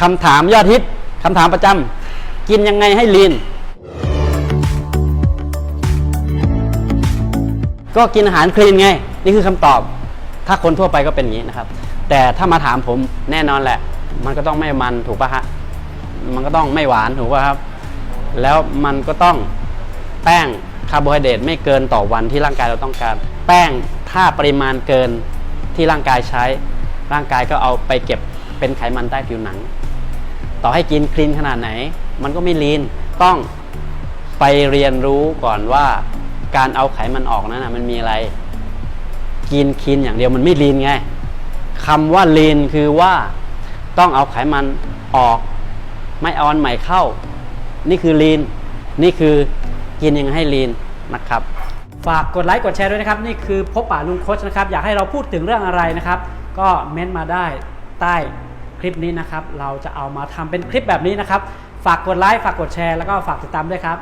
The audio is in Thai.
คำถามยอดฮิตคำถามประจำกินยังไงให้ลีน ก็กินอาหารคลีนไง นี่คือคำตอบ ถ้าคนทั่วไปก็เป็นอย่างนี้นะครับ แต่ถ้ามาถามผมแน่นอนแหละ มันก็ต้องไม่มันถูกปะฮะ มันก็ต้องไม่หวานถูกป่ะครับ แล้วมันก็ต้องแป้งคาร์โบไฮเดรตไม่เกินต่อวันที่ร่างกายเราต้องการ แป้งถ้าปริมาณเกินที่ร่างกายใช้ ร่างกายก็เอาไปเก็บเป็นไขมันใต้ผิวหนัง ต่อให้กินคลีนขนาดไหน มันก็ไม่ลีนต้องไปเรียนรู้ก่อนว่าการเอาไขมันออกนั้นนะมันมีอะไร กินคลีนอย่างเดียวมันไม่ลีนไงคำว่าลีนคือว่าต้องเอาไขมันออก ไม่เอาอันใหม่เข้า นี่คือลีนนี่คือกินยังไงให้ลีนนะครับฝากกดไลค์กดแชร์ด้วยนะครับ นี่คือพบป่าลุงโคชนะครับ อยากให้เราพูดถึงเรื่องอะไรนะครับ ก็เม้นต์มาได้ใต้คลิปนี้นะครับ เราจะเอามาทำเป็นคลิปแบบนี้นะครับ ฝากกดไลค์ ฝากกดแชร์ แล้วก็ฝากติดตามด้วยครับ